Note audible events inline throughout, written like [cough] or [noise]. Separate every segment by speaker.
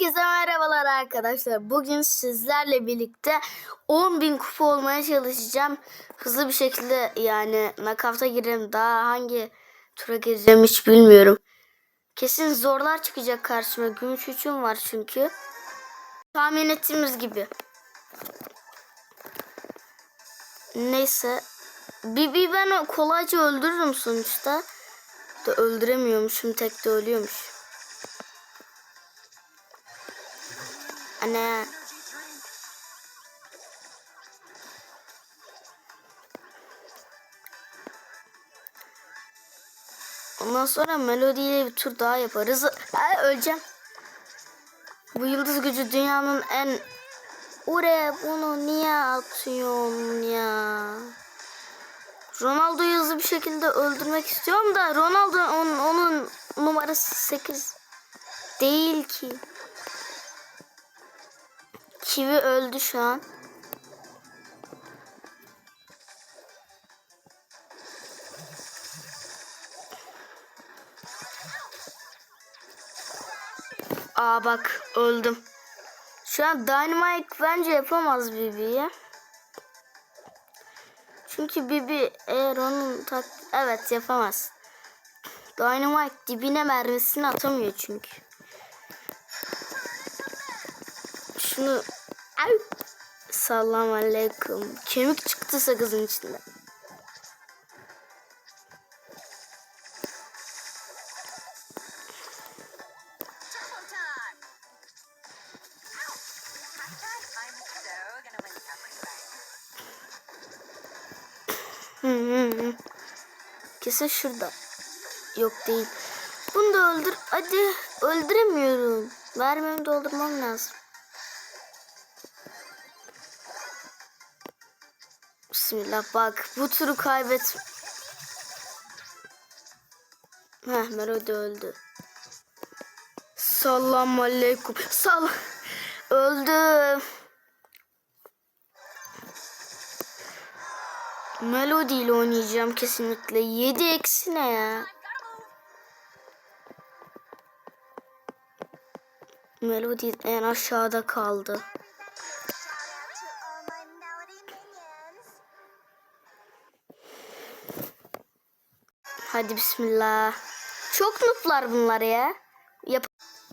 Speaker 1: Herkese merhabalar arkadaşlar. Bugün sizlerle birlikte 10.000 kupa olmaya çalışacağım. Hızlı bir şekilde yani nakavta girelim. Daha hangi tura gireceğim hiç bilmiyorum. Kesin zorlar çıkacak karşıma. Gümüş üçüm var çünkü. Tahmin ettiğimiz gibi. Neyse. Bibi ben kolayca öldürürüm sonuçta. Da öldüremiyormuşum. Tek de ölüyormuş. Anne. Ondan sonra melodiyle bir tur daha yaparız. Ay, öleceğim. Bu yıldız gücü dünyanın en... Oraya bunu niye atıyorsun ya? Ronaldo'yu hızlı bir şekilde öldürmek istiyorum da Ronaldo onun, onun numarası 8 değil ki. Kivi öldü şu an. Aa bak öldüm. Şu an Dynamite bence yapamaz Bibi'ye. Çünkü Bibi eğer onun tak... Evet yapamaz. Dynamite dibine mermisini atamıyor çünkü. Şunu... Ay. Salam aleyküm. Kemik çıktı sakızın içinde. Kesin şurada. Yok değil. Bunu da öldür. Hadi öldüremiyorum. Vermemi doldurmam lazım. Bismillah bak bu turu kaybet. Heh Melody öldü. Salam aleyküm. Sal. Öldü. Melody ile oynayacağım kesinlikle. 7 eksi ne ya? Melody en aşağıda kaldı. Hadi bismillah. Çok nooblar bunlar ya. Yap.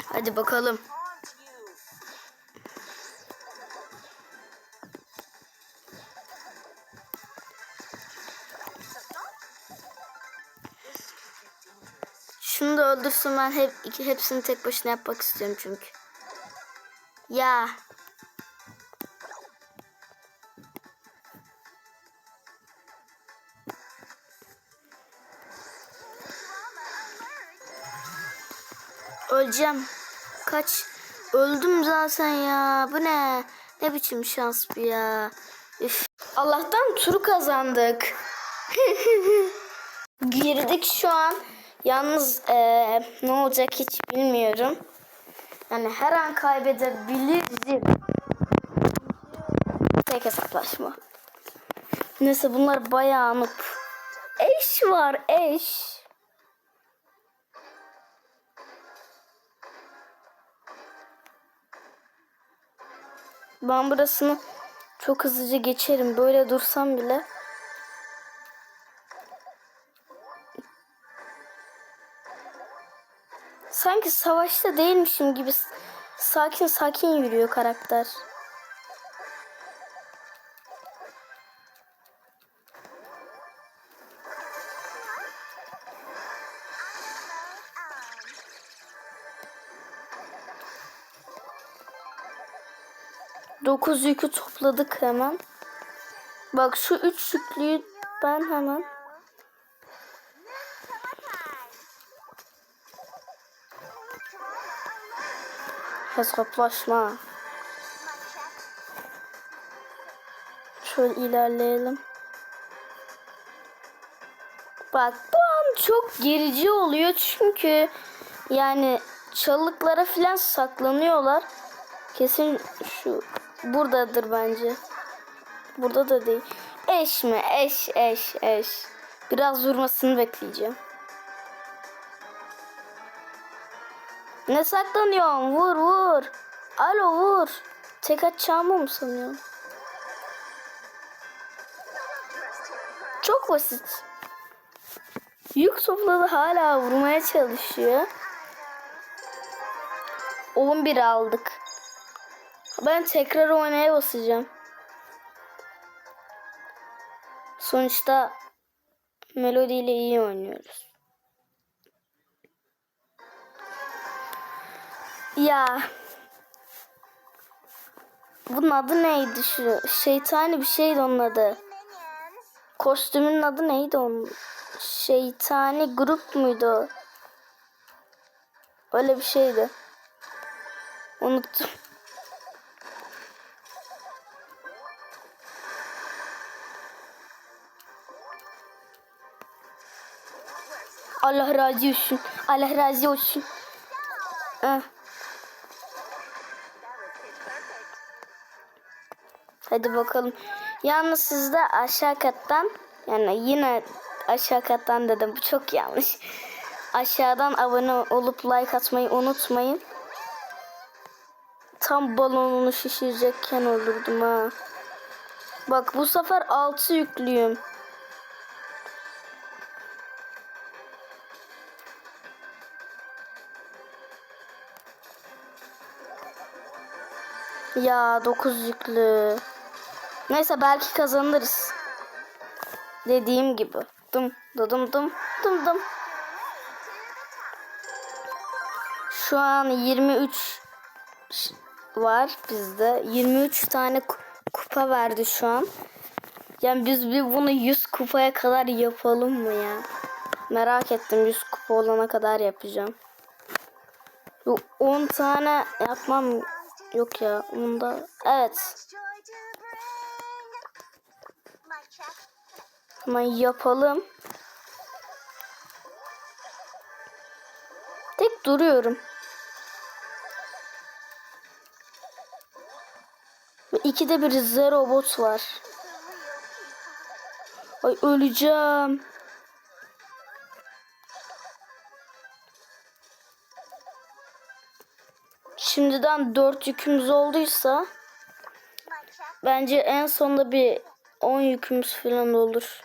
Speaker 1: Hadi bakalım. Şunu da öldürsün ben hep hepsini tek başına yapmak istiyorum çünkü. Ya. Öleceğim. Kaç. Öldüm zaten ya. Bu ne? Ne biçim şans bu ya. Üf. Allah'tan turu kazandık. [laughs] Girdik şu an. Yalnız eee, ne olacak hiç bilmiyorum. Yani her an kaybedebiliriz. Tek hesaplaşma. Neyse bunlar bayağı anıp. Eş var eş. Ben burasını çok hızlıca geçerim. Böyle dursam bile. Sanki savaşta değilmişim gibi sakin sakin yürüyor karakter. Dokuz yükü topladık hemen. Bak şu üç yüklüyü ben hemen hesaplaşma. Şöyle ilerleyelim. Bak bu an çok gerici oluyor çünkü yani çalılıklara filan saklanıyorlar. Kesin şu buradadır bence. Burada da değil. Eş mi? Eş, eş, eş. Biraz vurmasını bekleyeceğim. Ne saklanıyorsun? Vur vur. Alo vur. Tek atacağımı mı sanıyorsun? Çok basit. Yük topladı hala vurmaya çalışıyor. 11 aldık. Ben tekrar oynaya basacağım. Sonuçta Melody ile iyi oynuyoruz. Ya. Bunun adı neydi şu? Şeytani bir şeydi onun adı. Kostümün adı neydi onun? Şeytani grup muydu? Öyle bir şeydi. Unuttum. Allah razı olsun. Allah razı olsun. Ah. Hadi bakalım. Yalnız siz de aşağı kattan yani yine aşağı kattan dedim bu çok yanlış. Aşağıdan abone olup like atmayı unutmayın. Tam balonunu şişirecekken olurdum ha. Bak bu sefer 6 yüklüyüm. Ya 9 yüklü. Neyse belki kazanırız. Dediğim gibi. Dım dım dım dım dım. Şu an 23 ş- var bizde. 23 tane ku- kupa verdi şu an. Yani biz bir bunu 100 kupaya kadar yapalım mı ya? Merak ettim 100 kupa olana kadar yapacağım. Yok 10 tane yapmam yok ya. Onda evet. Hemen yapalım. Tek duruyorum. İkide bir zero bot var. Ay öleceğim. Şimdiden dört yükümüz olduysa bence en sonunda bir 10 yükümüz falan olur.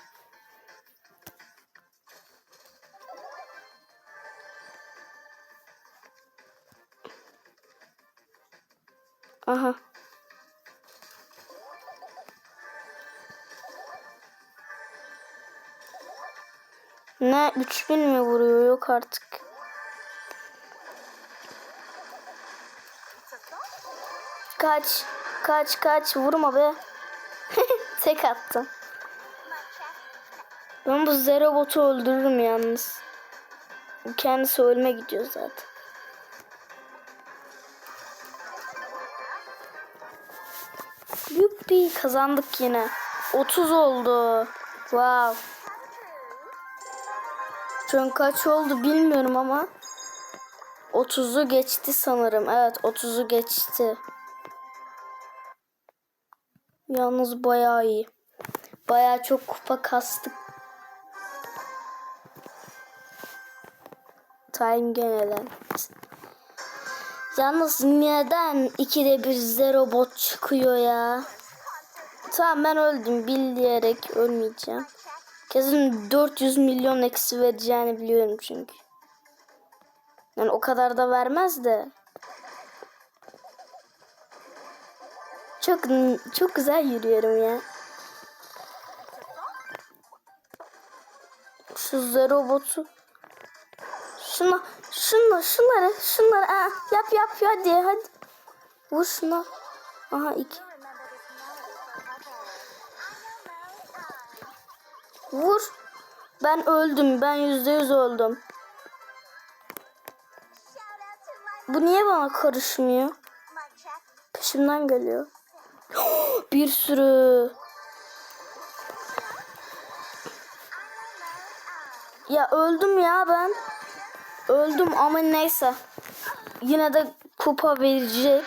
Speaker 1: Aha. Ne 3000 mi vuruyor yok artık. Kaç kaç kaç vurma be. [laughs] Tek attım. Ben bu zero botu öldürürüm yalnız. Kendisi ölme gidiyor zaten. Yuppi kazandık yine. 30 oldu. Wow. Şu an kaç oldu bilmiyorum ama 30'u geçti sanırım. Evet 30'u geçti. Yalnız bayağı iyi. Bayağı çok kupa kastık. Time genelen. Yalnız neden ikide bir zero bot çıkıyor ya? Tamam ben öldüm bil diyerek ölmeyeceğim. Kesin 400 milyon eksi vereceğini biliyorum çünkü. Yani o kadar da vermez de. Çok çok güzel yürüyorum ya. Şu zero botu. Şuna, şuna, şunları, şunları. Aa, yap yap hadi hadi. Vur şuna. Aha iki. Vur. Ben öldüm. Ben yüzde yüz öldüm. Bu niye bana karışmıyor? Peşimden geliyor. Bir sürü. Ya öldüm ya ben. Öldüm ama neyse. Yine de kupa verecek.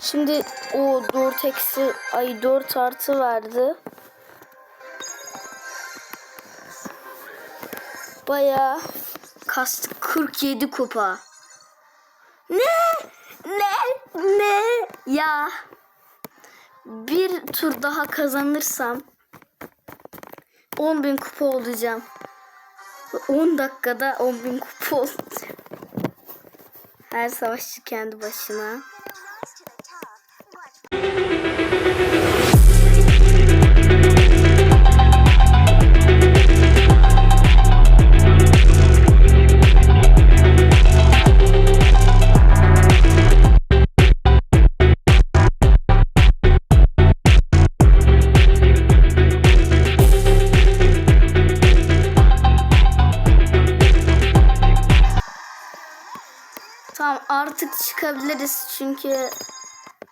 Speaker 1: Şimdi o 4 eksi ay 4 artı verdi. Baya kastık 47 kupa. Ne? Ne? Ne? Ya bir tur daha kazanırsam 10.000 kupa olacağım. 10 dakikada 10.000 kupa olacağım. Her savaşçı kendi başına. Artık çıkabiliriz çünkü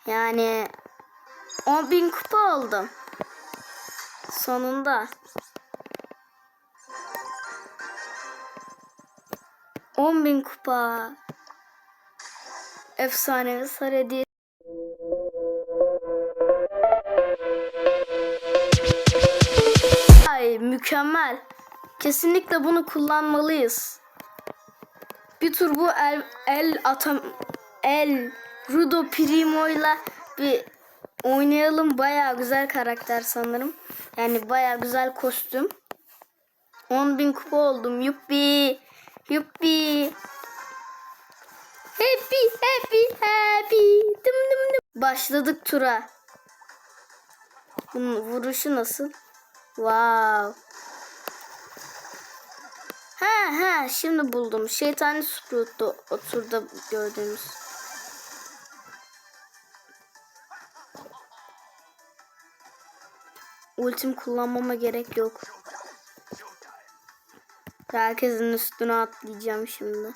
Speaker 1: yani 10.000 kupa oldum. Sonunda. 10.000 kupa. Efsanevi sarı hediye. Ay mükemmel. Kesinlikle bunu kullanmalıyız. Bir tur bu el, el atam el Rudo Primo'yla bir oynayalım. Baya güzel karakter sanırım. Yani baya güzel kostüm. 10.000 kupa oldum. Yuppi. Yuppi. Happy happy happy. Dım dım dım. Başladık tura. Bunun vuruşu nasıl? Wow. Ha şimdi buldum. Şeytani Sprout'tu o turda gördüğümüz. Ultim kullanmama gerek yok. Herkesin üstüne atlayacağım şimdi.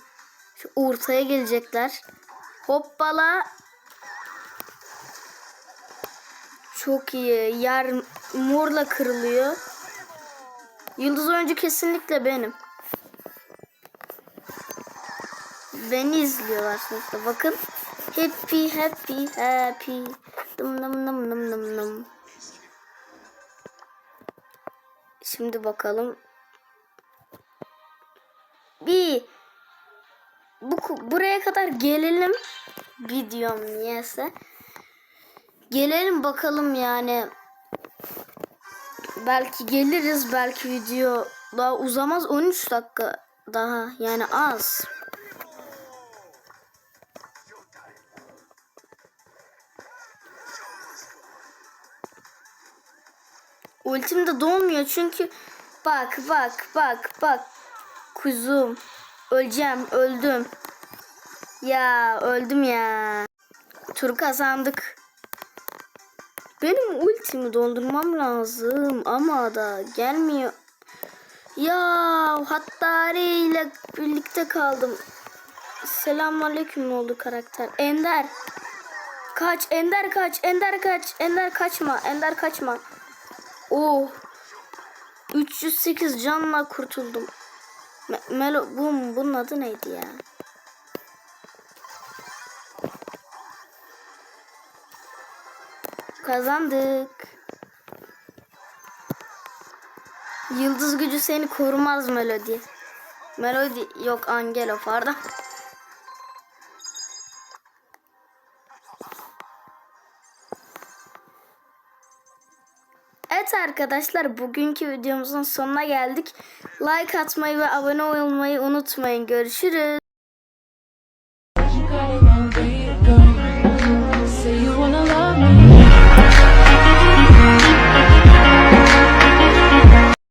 Speaker 1: Şu ortaya gelecekler. Hoppala. Çok iyi. Yer morla kırılıyor. Yıldız oyuncu kesinlikle benim. Beni izliyorlar sınıfta. Bakın. Happy happy happy. Dım dım dım dım dım dım. Şimdi bakalım. Bir bu buraya kadar gelelim. Videom niyeyse. Gelelim bakalım yani. Belki geliriz. Belki video daha uzamaz. 13 dakika daha. Yani az. Ultim de dolmuyor çünkü bak bak bak bak. Kuzum öleceğim öldüm. Ya öldüm ya. Tur kazandık. Benim ultimi doldurmam lazım ama da gelmiyor. Ya Hattari ile birlikte kaldım. Selamünaleyküm oldu karakter? Ender. Kaç Ender kaç Ender kaç Ender kaçma Ender kaçma Oh. 308 canla kurtuldum. Me Melo bu bunun adı neydi ya? Kazandık. Yıldız gücü seni korumaz Melody. Melody yok Angelo pardon. Evet arkadaşlar bugünkü videomuzun sonuna geldik. Like atmayı ve abone olmayı unutmayın. Görüşürüz.